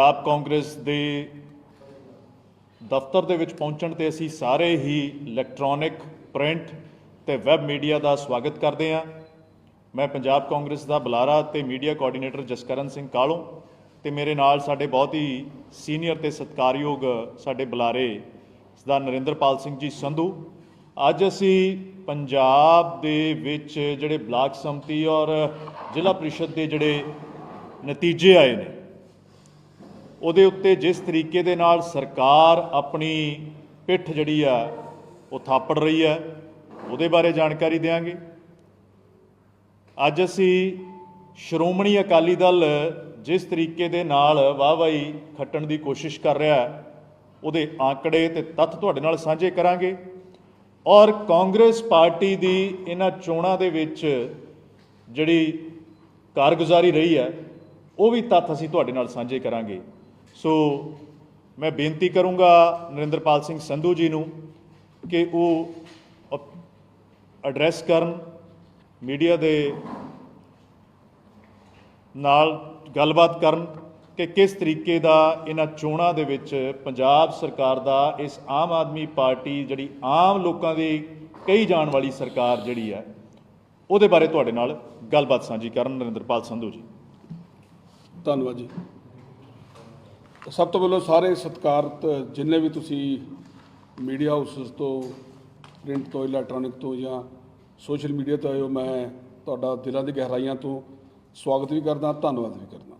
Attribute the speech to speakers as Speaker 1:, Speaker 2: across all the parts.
Speaker 1: ਪੰਜਾਬ ਕਾਂਗਰਸ ਦੇ ਦਫ਼ਤਰ ਦੇ ਵਿੱਚ ਪਹੁੰਚਣ ਤੇ ਅਸੀਂ ਸਾਰੇ ਹੀ ਇਲੈਕਟ੍ਰੋਨਿਕ ਪ੍ਰਿੰਟ ਤੇ ਵੈਬ ਮੀਡੀਆ ਦਾ ਸਵਾਗਤ ਕਰਦੇ ਹਾਂ। ਮੈਂ ਪੰਜਾਬ ਕਾਂਗਰਸ ਦਾ ਬੁਲਾਰਾ ਤੇ ਮੀਡੀਆ ਕੋਆਰਡੀਨੇਟਰ ਜਸਕਰਨ ਸਿੰਘ ਕਾਲੋਂ ਤੇ ਮੇਰੇ ਨਾਲ ਸਾਡੇ ਬਹੁਤ ਹੀ ਸੀਨੀਅਰ ਤੇ ਸਤਿਕਾਰਯੋਗ ਸਾਡੇ ਬੁਲਾਰੇ ਸਰਦਾਰ ਨਰਿੰਦਰਪਾਲ ਸਿੰਘ ਜੀ ਸੰਧੂ। ਅੱਜ ਅਸੀਂ ਪੰਜਾਬ ਦੇ ਵਿੱਚ ਜਿਹੜੇ ਬਲਾਕ ਸੰਮਤੀ ਔਰ ਜ਼ਿਲ੍ਹਾ ਪ੍ਰੀਸ਼ਦ ਦੇ ਜਿਹੜੇ ਨਤੀਜੇ ਆਏ ਨੇ ਉਹਦੇ ਉੱਤੇ ਜਿਸ ਤਰੀਕੇ ਦੇ ਨਾਲ ਸਰਕਾਰ ਆਪਣੀ ਪਿੱਠ ਜਿਹੜੀ ਆ, ਉਹ ਥਾਪੜ ਰਹੀ ਹੈ ਉਹਦੇ ਬਾਰੇ ਜਾਣਕਾਰੀ ਦੇਵਾਂਗੇ ਅੱਜ ਅਸੀਂ ਸ਼੍ਰੋਮਣੀ ਅਕਾਲੀ ਦਲ ਜਿਸ ਤਰੀਕੇ ਦੇ ਨਾਲ ਵਾਹਵਾਈ ਖੱਟਣ ਦੀ ਕੋਸ਼ਿਸ਼ ਕਰ ਰਿਹਾ, ਉਹਦੇ ਆંકੜੇ ਤੇ ਤੱਥ ਤੁਹਾਡੇ ਨਾਲ ਸਾਂਝੇ ਕਰਾਂਗੇ। ਔਰ ਕਾਂਗਰਸ ਪਾਰਟੀ ਦੀ ਇਹਨਾਂ ਚੋਣਾਂ ਦੇ ਵਿੱਚ ਜਿਹੜੀ ਕਾਰਗੁਜ਼ਾਰੀ ਰਹੀ ਹੈ ਉਹ ਵੀ ਤੱਥ ਅਸੀਂ ਤੁਹਾਡੇ ਨਾਲ ਸਾਂਝੇ ਕਰਾਂਗੇ। ਸੋ ਮੈਂ ਬੇਨਤੀ ਕਰੂੰਗਾ ਨਰਿੰਦਰਪਾਲ ਸਿੰਘ ਸੰਧੂ ਜੀ ਨੂੰ ਕਿ ਉਹ ਐਡਰੈਸ ਕਰਨ ਮੀਡੀਆ ਦੇ ਨਾਲ ਗੱਲਬਾਤ ਕਰਨ ਕਿ ਕਿਸ ਤਰੀਕੇ ਦਾ ਇਹਨਾਂ ਚੋਣਾਂ ਦੇ ਵਿੱਚ ਪੰਜਾਬ ਸਰਕਾਰ ਦਾ, ਇਸ ਆਮ ਆਦਮੀ ਪਾਰਟੀ ਜਿਹੜੀ ਆਮ ਲੋਕਾਂ ਦੀ ਕਹੀ ਜਾਣ ਵਾਲੀ ਸਰਕਾਰ ਜਿਹੜੀ ਹੈ, ਉਹਦੇ ਬਾਰੇ ਤੁਹਾਡੇ ਨਾਲ ਗੱਲਬਾਤ ਸਾਂਝੀ ਕਰਨ ਨਰਿੰਦਰਪਾਲ ਸੰਧੂ ਜੀ।
Speaker 2: ਧੰਨਵਾਦ ਜੀ। ਸਭ ਤੋਂ ਪਹਿਲਾਂ ਸਾਰੇ ਸਤਿਕਾਰਤ ਜਿੰਨੇ ਵੀ ਤੁਸੀਂ ਮੀਡੀਆ ਹਾਊਸਸ ਤੋਂ, ਪ੍ਰਿੰਟ ਤੋਂ, ਇਲੈਕਟ੍ਰੋਨਿਕ ਤੋਂ ਜਾਂ ਸੋਸ਼ਲ ਮੀਡੀਆ ਤੋਂ ਆਇਓ ਮੈਂ ਤੁਹਾਡਾ ਦਿਲਾਂ ਦੀ ਗਹਿਰਾਈਆਂ ਤੋਂ ਸਵਾਗਤ ਵੀ ਕਰਦਾ, ਧੰਨਵਾਦ ਵੀ ਕਰਦਾ।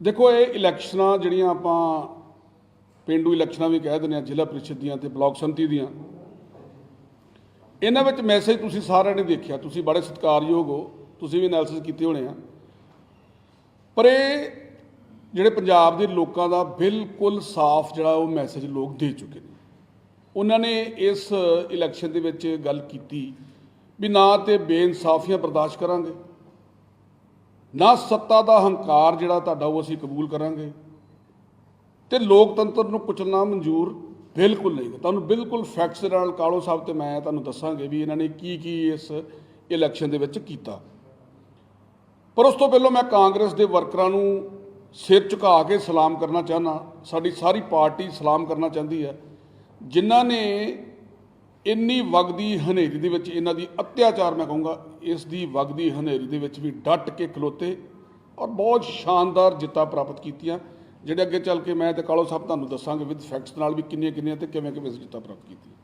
Speaker 2: ਦੇਖੋ, ਇਹ ਇਲੈਕਸ਼ਨਾਂ ਜਿਹੜੀਆਂ ਆਪਾਂ ਪਿੰਡੂ ਇਲੈਕਸ਼ਨਾਂ ਵੀ ਕਹਿ ਦਿੰਦੇ ਆ ਜ਼ਿਲ੍ਹਾ ਪ੍ਰੀਸ਼ਦ ਦੀਆਂ ਤੇ ਬਲਾਕ ਸੰਮਤੀ ਦੀਆਂ, ਇਹਨਾਂ ਵਿੱਚ ਮੈਸੇਜ ਤੁਸੀਂ ਸਾਰਿਆਂ ਨੇ ਦੇਖਿਆ, ਤੁਸੀਂ ਬੜੇ ਸਤਿਕਾਰਯੋਗ ਹੋ, ਤੁਸੀਂ ਵੀ ਐਨਾਲਿਸਿਸ ਕੀਤੇ ਹੋਣੇ ਆ। ਪਰ ਇਹ ਜਿਹੜੇ ਪੰਜਾਬ ਦੇ ਲੋਕਾਂ ਦਾ ਬਿਲਕੁਲ ਸਾਫ਼ ਜਿਹੜਾ ਉਹ ਮੈਸੇਜ ਲੋਕ ਦੇ ਚੁੱਕੇ ਨੇ। ਉਹਨਾਂ ਨੇ ਇਸ ਇਲੈਕਸ਼ਨ ਦੇ ਵਿੱਚ ਗੱਲ ਕੀਤੀ ਵੀ ਨਾ ਤੇ ਬੇਇਨਸਾਫੀਆਂ ਬਰਦਾਸ਼ਤ ਕਰਾਂਗੇ, ਨਾ ਸੱਤਾ ਦਾ ਹੰਕਾਰ ਜਿਹੜਾ ਤੁਹਾਡਾ ਉਹ ਅਸੀਂ ਕਬੂਲ ਕਰਾਂਗੇ ਤੇ ਲੋਕਤੰਤਰ ਨੂੰ ਕੁਚਲਣਾ ਮਨਜ਼ੂਰ ਬਿਲਕੁਲ ਨਹੀਂ। ਤੁਹਾਨੂੰ ਬਿਲਕੁਲ ਫੈਕਟਸ ਦੇ ਨਾਲ ਕਾਲੋ ਸਾਹਿਬ ਤੇ ਮੈਂ ਤੁਹਾਨੂੰ ਦੱਸਾਂਗੇ ਵੀ ਇਹਨਾਂ ਨੇ ਕੀ ਕੀ ਇਸ ਇਲੈਕਸ਼ਨ ਦੇ ਵਿੱਚ ਕੀਤਾ। ਪਰ ਉਸ ਤੋਂ ਪਹਿਲਾਂ ਮੈਂ ਕਾਂਗਰਸ ਦੇ ਵਰਕਰਾਂ ਨੂੰ ਸਿਰ ਝੁਕਾ ਕੇ ਸਲਾਮ ਕਰਨਾ ਚਾਹਨਾ ਸਾਡੀ ਸਾਰੀ ਪਾਰਟੀ ਸਲਾਮ ਕਰਨਾ ਚਾਹੁੰਦੀ ਹੈ। ਜਿਨ੍ਹਾਂ ਨੇ ਇੰਨੀ ਵਗਦੀ ਹਨੇਰੀ ਦੇ ਵਿੱਚ ਇਹਨਾਂ ਦੀ ਅਤਿਆਚਾਰ, ਮੈਂ ਕਹੂੰਗਾ, ਇਸ ਦੀ ਵਗਦੀ ਹਨੇਰੀ ਦੇ ਵਿੱਚ ਵੀ ਡਟ ਕੇ ਖਲੋਤੇ ਔਰ ਬਹੁਤ ਸ਼ਾਨਦਾਰ ਜਿੱਤਾਂ ਪ੍ਰਾਪਤ ਕੀਤੀਆਂ, ਜਿਹੜੇ ਅੱਗੇ ਚੱਲ ਕੇ ਮੈਂ ਤੇ ਕਾਲੋ ਸਾਹਿਬ ਤੁਹਾਨੂੰ ਦੱਸਾਂਗੇ ਵਿਦ ਫੈਕਟਸ ਨਾਲ ਵੀ ਕਿੰਨੀਆਂ ਕਿੰਨੀਆਂ ਤੇ ਕਿਵੇਂ ਕਿਵੇਂ ਅਸੀਂ ਜਿੱਤਾਂ ਪ੍ਰਾਪਤ ਕੀਤੀਆਂ।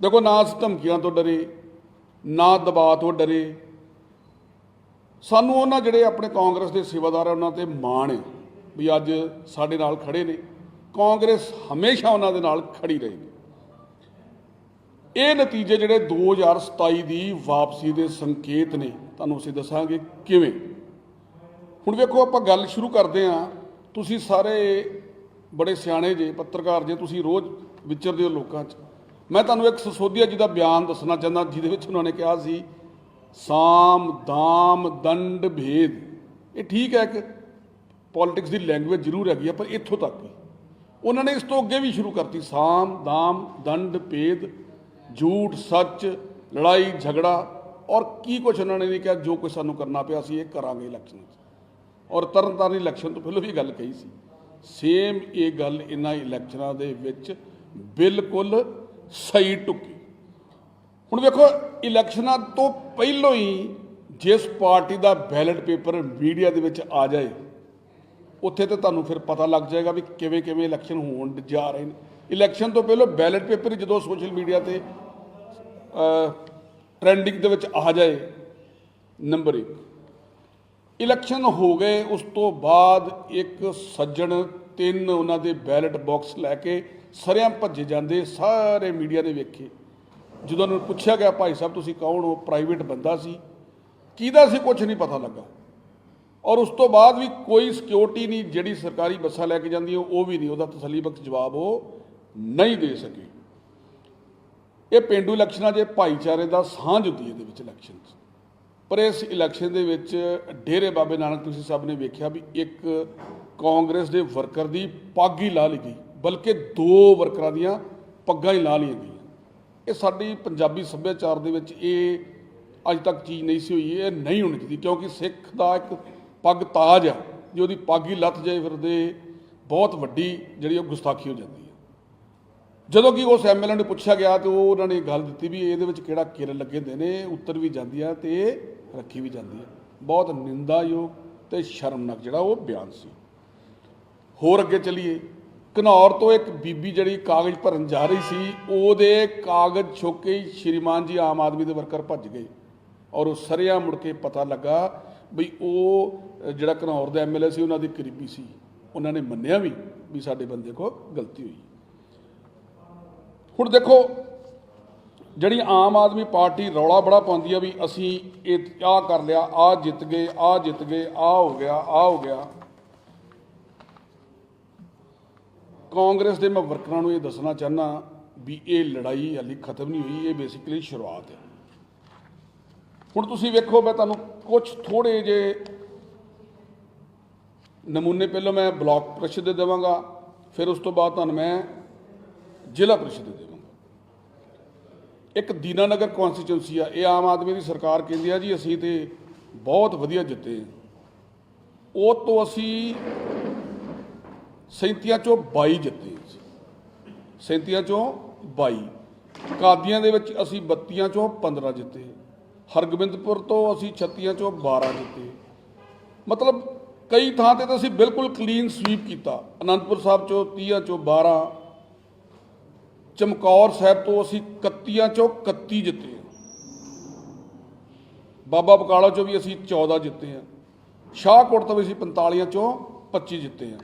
Speaker 2: ਦੇਖੋ, ਨਾ ਅਸੀਂ ਧਮਕੀਆਂ ਤੋਂ ਡਰੇ, ਨਾ ਦਬਾਅ ਤੋਂ ਡਰੇ। ਸਾਨੂੰ ਉਹਨਾਂ ਜਿਹੜੇ ਆਪਣੇ ਕਾਂਗਰਸ ਦੇ ਸੇਵਾਦਾਰ ਆ, ਉਹਨਾਂ ਤੇ ਮਾਣ ਹੈ। ਵੀ ਅੱਜ ਸਾਡੇ ਨਾਲ ਖੜੇ ਨੇ। ਕਾਂਗਰਸ ਹਮੇਸ਼ਾ ਉਹਨਾਂ ਦੇ ਨਾਲ ਖੜੀ ਰਹੇਗੀ। ਇਹ ਨਤੀਜੇ ਜਿਹੜੇ 2027 ਦੀ ਵਾਪਸੀ ਦੇ ਸੰਕੇਤ ਨੇ, ਤੁਹਾਨੂੰ ਅਸੀਂ ਦੱਸਾਂਗੇ ਕਿਵੇਂ। ਹੁਣ ਵੇਖੋ, ਆਪਾਂ ਗੱਲ ਸ਼ੁਰੂ ਕਰਦੇ ਹਾਂ। ਤੁਸੀਂ ਸਾਰੇ ਬੜੇ ਸਿਆਣੇ ਜੇ, ਪੱਤਰਕਾਰ ਜੇ, ਤੁਸੀਂ ਰੋਜ਼ ਵਿਚਰਦੇ ਹੋ ਲੋਕਾਂ 'ਚ। ਮੈਂ ਤੁਹਾਨੂੰ ਇੱਕ ਸਸੋਦੀਆ ਜੀ ਦਾ ਬਿਆਨ ਦੱਸਣਾ ਚਾਹੁੰਦਾ, ਜਿਹਦੇ ਵਿੱਚ ਉਹਨਾਂ ਨੇ ਕਿਹਾ ਸੀ, ਸਾਮ, ਦਾਮ, ਦੰਡ, ਭੇਦ। ਇਹ ਠੀਕ ਹੈ ਕਿ ਪੋਲਿਟਿਕਸ ਦੀ ਲੈਂਗੁਏਜ ਜ਼ਰੂਰ ਹੈਗੀ ਆ, ਪਰ ਇੱਥੋਂ ਤੱਕ। ਹੀ ਉਹਨਾਂ ਨੇ ਇਸ ਤੋਂ ਅੱਗੇ ਵੀ ਸ਼ੁਰੂ ਕਰਤੀ। ਸਾਮ, ਦਾਮ, ਦੰਡ, ਭੇਦ, ਝੂਠ, ਸੱਚ, ਲੜਾਈ, ਝਗੜਾ। ਔਰ ਕੀ ਕੁਛ ਉਹਨਾਂ ਨੇ ਨਹੀਂ ਕਿਹਾ, ਜੋ ਕੁਛ ਸਾਨੂੰ ਕਰਨਾ ਪਿਆ ਸੀ, ਇਹ ਕਰਾਂਗੇ ਇਲੈਕਸ਼ਨ 'ਚ ਔਰ ਤਰਨਤਾਰਨ ਇਲੈਕਸ਼ਨ ਤੋਂ ਪਹਿਲਾਂ ਵੀ ਗੱਲ ਕਹੀ ਸੀ। ਸੇਮ ਇਹ ਗੱਲ ਇਹਨਾਂ ਇਲੈਕਸ਼ਨਾਂ ਦੇ ਵਿੱਚ ਬਿਲਕੁਲ ਸਹੀ ਟੁੱਕੀ। ਹੁਣ ਵੇਖੋ ਇਲੈਕਸ਼ਨਾਂ ਤੋਂ ਪਹਿਲਾਂ ਹੀ ਜਿਸ ਪਾਰਟੀ ਦਾ ਬੈਲਟ ਪੇਪਰ ਮੀਡੀਆ ਦੇ ਵਿੱਚ ਆ ਜਾਏ ਉੱਥੇ ਤੇ ਤੁਹਾਨੂੰ ਫਿਰ ਪਤਾ ਲੱਗ ਜਾਏਗਾ ਵੀ ਕਿਵੇਂ ਕਿਵੇਂ ਇਲੈਕਸ਼ਨ ਹੋਣ ਜਾ ਰਹੇ ਨੇ। ਇਲੈਕਸ਼ਨ ਤੋਂ ਪਹਿਲਾਂ ਬੈਲਟ ਪੇਪਰ ਜਦੋਂ ਸੋਸ਼ਲ ਮੀਡੀਆ ਤੇ ਟ੍ਰੈਂਡਿੰਗ ਦੇ ਵਿੱਚ ਆ ਜਾਏ ਨੰਬਰ 1 ਇਲੈਕਸ਼ਨ ਹੋ ਗਏ, ਉਸ ਤੋਂ ਬਾਅਦ ਇੱਕ ਸੱਜਣ ਤਿੰਨ ਉਹਨਾਂ ਦੇ ਬੈਲਟ ਬਾਕਸ ਲੈ ਕੇ ਸਰਿਆਂ ਭੱਜੇ ਜਾਂਦੇ, ਸਾਰੇ ਮੀਡੀਆ ਨੇ ਵੇਖੇ। ਜਦੋਂ ਉਹਨਾਂ ਨੂੰ ਪੁੱਛਿਆ ਗਿਆ, ਭਾਈ ਸਾਹਿਬ, ਤੁਸੀਂ ਕੌਣ ਹੋ? ਪ੍ਰਾਈਵੇਟ ਬੰਦਾ ਸੀ। ਕਿਹਦਾ ਸੀ ਕੁਝ ਨਹੀਂ ਪਤਾ ਲੱਗਾ। ਔਰ ਉਸ ਤੋਂ ਬਾਅਦ ਵੀ ਕੋਈ ਸਿਕਿਉਰਿਟੀ ਨਹੀਂ, ਜਿਹੜੀ ਸਰਕਾਰੀ ਬੱਸਾਂ ਲੈ ਕੇ ਜਾਂਦੀ ਉਹ ਵੀ ਨਹੀਂ, ਉਹਦਾ ਤਸੱਲੀਬਖਸ਼ ਜਵਾਬ ਉਹ ਨਹੀਂ ਦੇ ਸਕੇ। ਇਹ ਪਿੰਡੂ ਇਲੈਕਸ਼ਨਾਂ 'ਚ ਭਾਈਚਾਰੇ ਦਾ ਸਾਂਝ ਹੁੰਦੀ ਹੈ ਇਹਦੇ ਵਿੱਚ ਇਲੈਕਸ਼ਨ 'ਚ। ਪਰ ਇਸ ਇਲੈਕਸ਼ਨ ਦੇ ਵਿੱਚ ਡੇਰੇ ਬਾਬੇ ਨਾਨਕ ਤੁਸੀਂ ਸਭ ਨੇ ਵੇਖਿਆ ਵੀ ਇੱਕ ਕਾਂਗਰਸ ਦੇ ਵਰਕਰ ਦੀ ਪੱਗ ਹੀ ਲਾ ਲਈ ਗਈ, ਬਲਕਿ ਦੋ ਵਰਕਰਾਂ ਦੀਆਂ ਪੱਗਾਂ ਹੀ ਲਾ ਲਈਆਂ ਗਈਆਂ। ਇਹ ਸਾਡੀ ਪੰਜਾਬੀ ਸੱਭਿਆਚਾਰ ਦੇ ਵਿੱਚ ਇਹ ਅੱਜ ਤੱਕ ਚੀਜ਼ ਨਹੀਂ ਸੀ ਹੋਈ, ਇਹ ਨਹੀਂ ਹੋਣੀ ਚਾਹੀਦੀ, ਕਿਉਂਕਿ ਸਿੱਖ ਦਾ ਇੱਕ ਪੱਗ ਤਾਜ ਆ, ਜੇ ਉਹਦੀ ਪੱਗ ਹੀ ਲੱਤ ਜਾਏ ਫਿਰਦੇ ਬਹੁਤ ਵੱਡੀ ਜਿਹੜੀ ਉਹ ਗੁਸਤਾਖੀ ਹੋ ਜਾਂਦੀ ਹੈ। ਜਦੋਂ ਕਿ ਉਸ ਐਮਐਲਏ ਨੂੰ ਪੁੱਛਿਆ ਗਿਆ ਤੇ ਉਹ ਉਹਨਾਂ ਨੇ ਗੱਲ ਦਿੱਤੀ ਵੀ ਇਹਦੇ ਵਿੱਚ ਕਿਹੜਾ ਕਿਰ ਲੱਗੇ ਹੁੰਦੇ ਨੇ, ਉੱਤਰ ਵੀ ਜਾਂਦੀ ਆ ਤੇ ਰੱਖੀ ਵੀ ਜਾਂਦੀ ਹੈ ਬਹੁਤ ਨਿੰਦਾਯੋਗ ਤੇ ਸ਼ਰਮਨਾਕ ਜਿਹੜਾ ਉਹ ਬਿਆਨ ਸੀ। ਹੋਰ ਅੱਗੇ ਚੱਲੀਏ, ਘਨੌਰ ਤੋਂ ਇੱਕ ਬੀਬੀ ਜਿਹੜੀ ਕਾਗਜ਼ ਭਰਨ ਜਾ ਰਹੀ ਸੀ, ਉਹਦੇ ਕਾਗਜ਼ ਛੋਕੇ ਹੀ ਸ਼੍ਰੀਮਾਨ ਜੀ ਆਮ ਆਦਮੀ ਦੇ ਵਰਕਰ ਭੱਜ ਗਏ ਔਰ ਉਹ ਸਰਿਆ ਮੁੜ ਕੇ ਪਤਾ ਲੱਗਾ ਬਈ ਉਹ ਜਿਹੜਾ ਘਨੌਰ ਦਾ ਐਮਐਲਏ ਸੀ, ਉਹਨਾਂ ਦੀ ਕਰੀਬੀ ਸੀ। ਉਹਨਾਂ ਨੇ ਮੰਨਿਆ ਵੀ ਵੀ ਸਾਡੇ ਬੰਦੇ ਕੋਲ ਗਲਤੀ ਹੋਈ। ਹੁਣ ਦੇਖੋ, ਜਿਹੜੀ ਆਮ ਆਦਮੀ ਪਾਰਟੀ ਰੌਲਾ ਬੜਾ ਪਾਉਂਦੀ ਆ ਵੀ ਅਸੀਂ ਇਹ, ਆਹ ਕਰ ਲਿਆ, ਆਹ ਜਿੱਤ ਗਏ, ਆਹ ਜਿੱਤ ਗਏ, ਆਹ ਹੋ ਗਿਆ, ਆਹ ਹੋ ਗਿਆ। ਕਾਂਗਰਸ ਦੇ ਮੈਂ ਵਰਕਰਾਂ ਨੂੰ ਇਹ ਦੱਸਣਾ ਚਾਹਨਾ ਵੀ ਇਹ ਲੜਾਈ ਹਾਲੇ ਖਤਮ ਨਹੀਂ ਹੋਈ, ਇਹ ਬੇਸਿਕਲੀ ਸ਼ੁਰੂਆਤ ਹੈ। ਹੁਣ ਤੁਸੀਂ ਵੇਖੋ, ਮੈਂ ਤੁਹਾਨੂੰ ਕੁਝ ਥੋੜੇ ਜੇ ਨਮੂਨੇ ਪਹਿਲਾਂ ਮੈਂ ਬਲਾਕ ਪ੍ਰੀਸ਼ਦ ਦੇ ਦੇਵਾਂਗਾ, ਫਿਰ ਉਸ ਤੋਂ ਬਾਅਦ ਤੁਹਾਨੂੰ ਮੈਂ ਜ਼ਿਲ੍ਹਾ ਪ੍ਰੀਸ਼ਦ ਦੇ ਦੇਵਾਂਗਾ। ਇੱਕ ਦੀਨਾਨਗਰ ਕਨਸਟੀਚੁਐਂਸੀ ਆ, ਇਹ ਆਮ ਆਦਮੀ ਦੀ ਸਰਕਾਰ ਕਹਿੰਦੀ ਆ ਜੀ, ਅਸੀਂ ਤੇ ਬਹੁਤ ਵਧੀਆ ਜਿੱਤੇ ਉਹ ਤੋਂ ਅਸੀਂ 37 ਚੋਂ 22 ਜਿੱਤੇ ਸੀ 37 ਚੋਂ 22 ਕਾਦੀਆਂ ਦੇ ਵਿੱਚ ਅਸੀਂ 32 ਚੋਂ 15 ਜਿੱਤੇ ਹਰਗੋਬਿੰਦਪੁਰ ਤੋਂ ਅਸੀਂ 36 ਚੋਂ 12 ਜਿੱਤੇ ਮਤਲਬ ਕਈ ਥਾਂ ਤੇ ਤਾਂ ਅਸੀਂ ਬਿਲਕੁਲ ਕਲੀਨ ਸਵੀਪ ਕੀਤਾ। ਅਨੰਦਪੁਰ ਸਾਹਿਬ ਚੋਂ 30 ਚੋਂ 12 ਚਮਕੌਰ ਸਾਹਿਬ ਤੋਂ ਅਸੀਂ 31 ਚੋਂ 31 ਜਿੱਤੇ ਹਾਂ। ਬਾਬਾ ਬਕਾਲਾ ਚੋਂ ਵੀ ਅਸੀਂ 14 ਜਿੱਤੇ ਹਾਂ। ਸ਼ਾਹਕੋਟ ਤੋਂ ਵੀ ਅਸੀਂ 45 ਚੋਂ 25 ਜਿੱਤੇ ਹਾਂ।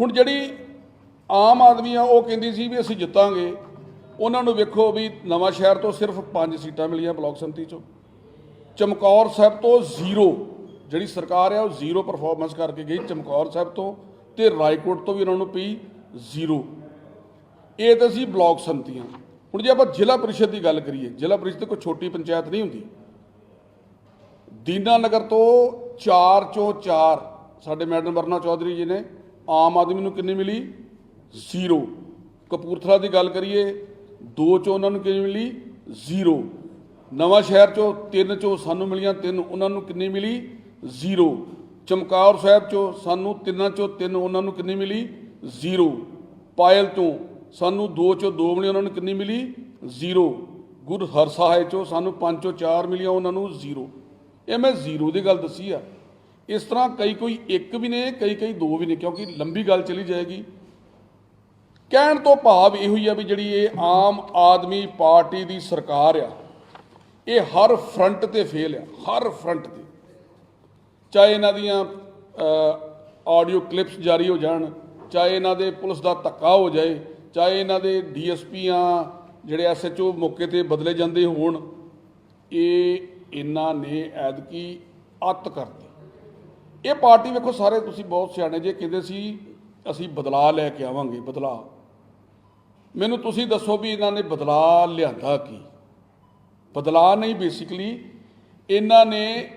Speaker 2: ਹੁਣ ਜਿਹੜੀ ਆਮ ਆਦਮੀ ਆ, ਉਹ ਕਹਿੰਦੀ ਸੀ ਵੀ ਅਸੀਂ ਜਿੱਤਾਂਗੇ। ਉਹਨਾਂ ਨੂੰ ਵੇਖੋ ਵੀ ਨਵਾਂ ਸ਼ਹਿਰ ਤੋਂ ਸਿਰਫ 5 ਸੀਟਾਂ ਮਿਲੀਆਂ ਬਲਾਕ ਸੰਮਤੀ ਚੋਂ। ਚਮਕੌਰ ਸਾਹਿਬ ਤੋਂ ਜ਼ੀਰੋ, ਜਿਹੜੀ ਸਰਕਾਰ ਹੈ ਉਹ ਜ਼ੀਰੋ ਪਰਫਾਰਮੈਂਸ ਕਰਕੇ ਗਈ ਚਮਕੌਰ ਸਾਹਿਬ ਤੋਂ ਤੇ ਰਾਏਕੋਟ ਤੋਂ ਵੀ ਉਹਨਾਂ ਨੂੰ ਪਈ ਜ਼ੀਰੋ। ਇਹ ਤਾਂ ਸੀ ਬਲਾਕ ਸੰਮਤੀਆਂ। ਹੁਣ ਜੇ ਆਪਾਂ ਜ਼ਿਲ੍ਹਾ ਪਰਿਸ਼ਦ ਦੀ ਗੱਲ ਕਰੀਏ, ਜ਼ਿਲ੍ਹਾ ਪਰਿਸ਼ਦ ਕੋਈ ਛੋਟੀ ਪੰਚਾਇਤ ਨਹੀਂ ਹੁੰਦੀ। ਦੀਨਾਨਗਰ ਤੋਂ 4 ਚੋਂ 4 ਸਾਡੇ ਮੈਡਮ ਵਰਨਾ ਚੌਧਰੀ ਜੀ ਨੇ, ਆਮ ਆਦਮੀ ਨੂੰ ਕਿੰਨੀ ਮਿਲੀ? ਜ਼ੀਰੋ। ਕਪੂਰਥਲਾ ਦੀ ਗੱਲ ਕਰੀਏ ਦੋ ਚੋਂ ਉਹਨਾਂ ਨੂੰ ਕਿੰਨੀ ਮਿਲੀ? ਜ਼ੀਰੋ। ਨਵਾਂ ਸ਼ਹਿਰ ਚੋਂ ਤਿੰਨ ਚੋਂ ਸਾਨੂੰ ਮਿਲੀਆਂ ਤਿੰਨ, ਉਹਨਾਂ ਨੂੰ ਕਿੰਨੀ ਮਿਲੀ? ਜ਼ੀਰੋ। ਚਮਕੌਰ ਸਾਹਿਬ ਚੋਂ ਸਾਨੂੰ ਤਿੰਨਾਂ ਚੋਂ ਤਿੰਨ, ਉਹਨਾਂ ਨੂੰ ਕਿੰਨੀ ਮਿਲੀ? ਜ਼ੀਰੋ। ਪਾਇਲ ਤੋਂ ਸਾਨੂੰ ਦੋ ਚੋਂ ਦੋ ਮਿਲੀ, ਉਹਨਾਂ ਨੂੰ ਕਿੰਨੀ ਮਿਲੀ? ਜ਼ੀਰੋ। ਗੁਰ ਹਰਸਹਾਏ ਚੋਂ ਸਾਨੂੰ ਪੰਜ ਚੋਂ ਚਾਰ ਮਿਲੀਆਂ, ਉਹਨਾਂ ਨੂੰ ਜ਼ੀਰੋ। ਇਹ ਮੈਂ ਜ਼ੀਰੋ ਦੀ ਗੱਲ ਦੱਸੀ ਆ। ਇਸ ਤਰ੍ਹਾਂ ਕਈ ਕੋਈ ਇੱਕ ਵੀ ਨੇ ਕਈ ਕਈ ਦੋ ਵੀ ਨੇ, ਕਿਉਂਕਿ ਲੰਬੀ ਗੱਲ ਚਲੀ ਜਾਏਗੀ। ਕਹਿਣ ਤੋਂ ਭਾਵ ਇਹੋ ਹੀ ਆ ਵੀ ਜਿਹੜੀ ਇਹ ਆਮ ਆਦਮੀ ਪਾਰਟੀ ਦੀ ਸਰਕਾਰ ਆ, ਇਹ ਹਰ ਫਰੰਟ ਤੇ ਫੇਲ ਆ, ਹਰ ਫਰੰਟ ਤੇ। ਚਾਹੇ ਇਹਨਾਂ ਦੀਆਂ ਆਡੀਓ ਕਲਿੱਪਸ ਜਾਰੀ ਹੋ ਜਾਣ, ਚਾਹੇ ਇਹਨਾਂ ਦੇ ਪੁਲਿਸ ਦਾ ਧੱਕਾ ਹੋ ਜਾਏ, ਚਾਹੇ ਇਹਨਾਂ ਦੇ ਡੀਐਸਪੀਆਂ ਜਿਹੜੇ ਐਸਐਚਓ ਮੌਕੇ ਤੇ ਬਦਲੇ ਜਾਂਦੇ ਹੋਣ, ਇਹ ਇਹਨਾਂ ਨੇ ਐਦਕੀ ਅੱਤ ਕਰਤੀ। ਇਹ ਪਾਰਟੀ ਵੇਖੋ ਸਾਰੇ ਤੁਸੀਂ ਬਹੁਤ ਸਿਆਣੇ ਜੇ ਕਹਿੰਦੇ ਸੀ, ਅਸੀਂ ਬਦਲਾਅ ਲੈ ਕੇ ਆਵਾਂਗੇ, ਬਦਲਾਅ। ਮੈਨੂੰ ਤੁਸੀਂ ਦੱਸੋ ਵੀ ਇਹਨਾਂ ਨੇ ਬਦਲਾਅ ਲਿਆਂਦਾ ਕੀ? ਬਦਲਾਅ ਨਹੀਂ ਬੇਸਿਕਲੀ ਇਹਨਾਂ ਨੇ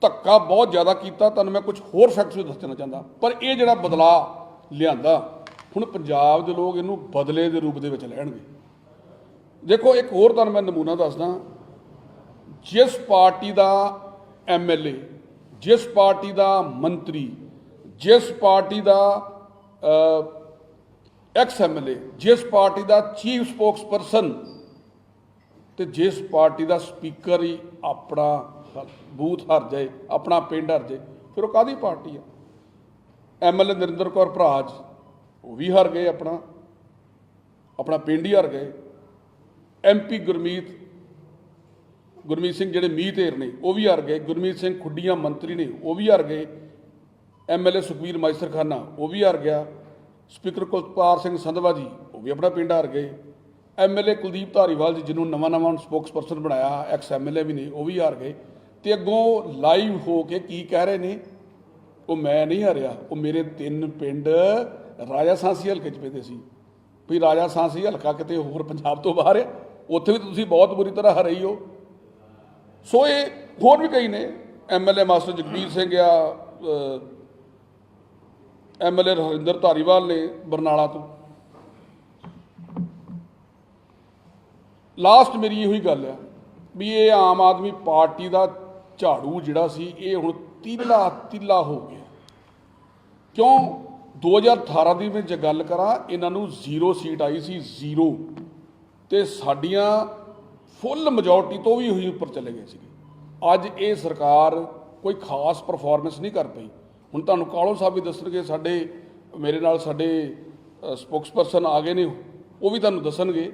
Speaker 2: ਧੱਕਾ ਬਹੁਤ ਜ਼ਿਆਦਾ ਕੀਤਾ। ਤੁਹਾਨੂੰ ਮੈਂ ਕੁਝ ਹੋਰ ਫੈਕਟਸ ਵੀ ਦੱਸਣਾ ਚਾਹੁੰਦਾ। ਪਰ ਇਹ ਜਿਹੜਾ ਬਦਲਾਅ ਲਿਆਂਦਾ, ਹੁਣ ਪੰਜਾਬ ਦੇ ਲੋਕ ਇਹਨੂੰ ਬਦਲੇ ਦੇ ਰੂਪ ਦੇ ਵਿੱਚ ਲੈਣਗੇ। ਦੇਖੋ, ਇੱਕ ਹੋਰ ਤੁਹਾਨੂੰ ਮੈਂ ਨਮੂਨਾ ਦੱਸਦਾ। ਜਿਸ ਪਾਰਟੀ ਦਾ ਐਮਐਲਏ ਜਿਸ ਪਾਰਟੀ ਦਾ ਮੰਤਰੀ, ਜਿਸ ਪਾਰਟੀ ਦਾ ਐਕਸ ਐਮਐਲਏ ਜਿਸ ਪਾਰਟੀ ਦਾ ਚੀਫ ਸਪੋਕਸਪਰਸਨ ਤੇ ਜਿਸ ਪਾਰਟੀ ਦਾ ਸਪੀਕਰ ਹੀ ਆਪਣਾ ਬੂਥ ਹਰ ਜਾਏ, ਆਪਣਾ ਪਿੰਡ ਹਰ ਜਾਏ, ਫਿਰ ਉਹ ਕਾਦੀ ਪਾਰਟੀ ਆ? ਐਮਐਲਏ ਨਰਿੰਦਰ ਕੌਰ ਭਰਾਜ ਉਹ ਵੀ ਹਰ ਗਏ ਆਪਣਾ ਆਪਣਾ ਪਿੰਡ ਹੀ ਹਰ ਗਏ। ਐਮਪੀ ਗੁਰਮੀਤ ਗੁਰਮੀਤ ਸਿੰਘ ਜਿਹੜੇ ਮੀਂਹ ਧੇਰ ਨੇ, ਉਹ ਵੀ ਹਰ ਗਏ। ਗੁਰਮੀਤ ਸਿੰਘ ਖੁੱਡੀਆਂ ਮੰਤਰੀ ਨੇ, ਉਹ ਵੀ ਹਰ ਗਏ। ਐਮਐਲਏ ਸੁਖਬੀਰ ਮਾਈਸਰ ਖਾਨਾ ਉਹ ਵੀ ਹਾਰ ਗਿਆ। ਸਪੀਕਰ ਕੁਲਪਾਲ ਸਿੰਘ ਸੰਧਵਾ ਜੀ, ਉਹ ਵੀ ਆਪਣਾ ਪਿੰਡ ਹਾਰ ਗਏ। ਐਮਐਲਏ ਕੁਲਦੀਪ ਧਾਰੀਵਾਲ ਜੀ, ਜਿਹਨੂੰ ਨਵਾਂ ਨਵਾਂ ਸਪੋਕਸਪਰਸਨ ਬਣਾਇਆ ਐਕਸ ਐਮਐਲਏ ਵੀ ਨੇ, ਉਹ ਵੀ ਹਾਰ ਗਏ। ਤੇ ਅੱਗੋਂ ਲਾਈਵ ਹੋ ਕੇ ਕੀ ਕਹਿ ਰਹੇ ਨੇ? ਉਹ ਮੈਂ ਨਹੀਂ ਹਾਰਿਆ, ਉਹ ਮੇਰੇ ਤਿੰਨ ਪਿੰਡ ਰਾਜਾ ਸਾਂਸੀ ਹਲਕੇ ਚ ਪੈਂਦੇ ਸੀ। ਵੀ ਰਾਜਾ ਸਾਂਸੀ ਹਲਕਾ ਕਿਤੇ ਹੋਰ ਪੰਜਾਬ ਤੋਂ ਬਾਹਰ ਆ, ਉੱਥੇ ਵੀ ਤੁਸੀਂ ਬਹੁਤ ਬੁਰੀ ਤਰ੍ਹਾਂ ਹਾਰੇ ਹੀ। ਹੋ ਸੋ ਇਹ ਹੋਰ ਵੀ ਕਈ ਨੇ ਐਮਐਲਏ ਮਾਸਟਰ ਜਗਬੀਰ ਸਿੰਘ ਆ ਐਮਐਲਏ ਹਰਿੰਦਰ ਧਾਰੀਵਾਲ ਨੇ ਬਰਨਾਲਾ ਤੋਂ। ਲਾਸਟ ਮੇਰੀ ਇਹੋ ਹੀ ਗੱਲ ਆ ਵੀ ਇਹ ਆਮ ਆਦਮੀ ਪਾਰਟੀ ਦਾ ਝਾੜੂ ਜਿਹੜਾ ਸੀ, ਇਹ ਹੁਣ ਤੀਲਾ ਤੀਲਾ ਹੋ ਗਿਆ। ਕਿਉਂ? 2018 ਦੀ ਮੈਂ ਜੇ ਗੱਲ ਕਰਾਂ, ਇਹਨਾਂ ਨੂੰ ਜ਼ੀਰੋ ਸੀਟ ਆਈ ਸੀ, ਜ਼ੀਰੋ। ਤੇ ਸਾਡੀਆਂ ਫੁੱਲ ਮੈਜੋਰਟੀ ਤੋਂ ਵੀ ਉਹੀ ਉੱਪਰ ਚਲੇ ਗਏ ਸੀਗੇ। ਅੱਜ ਇਹ ਸਰਕਾਰ ਕੋਈ ਖਾਸ ਪਰਫਾਰਮੈਂਸ ਨਹੀਂ ਕਰ ਪਈ। ਹੁਣ ਤੁਹਾਨੂੰ ਕਾਲੋ ਸਾਹਿਬ ਵੀ ਦੱਸਣਗੇ, ਸਾਡੇ, ਮੇਰੇ ਨਾਲ ਸਾਡੇ ਸਪੋਕਸਪਰਸਨ ਆ ਗਏ ਨੇ, ਉਹ ਵੀ ਤੁਹਾਨੂੰ ਦੱਸਣਗੇ।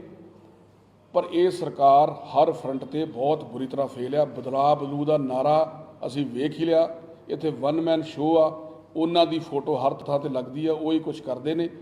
Speaker 2: ਪਰ ਇਹ ਸਰਕਾਰ ਹਰ ਫਰੰਟ ਤੇ ਬਹੁਤ ਬੁਰੀ ਤਰ੍ਹਾਂ ਫੇਲ ਆ। ਬਦਲਾਅ ਬਦਲੂ ਦਾ ਨਾਰਾ ਅਸੀਂ ਵੇਖ ਹੀ ਲਿਆ। ਇੱਥੇ ਵਨ ਮੈਨ ਸ਼ੋਅ ਆ। ਉਹਨਾਂ ਦੀ ਫੋਟੋ ਹਰ ਥਾਂ ਤੇ ਲੱਗਦੀ ਆ, ਉਹ ਹੀ ਕੁਝ ਕਰਦੇ ਨੇ।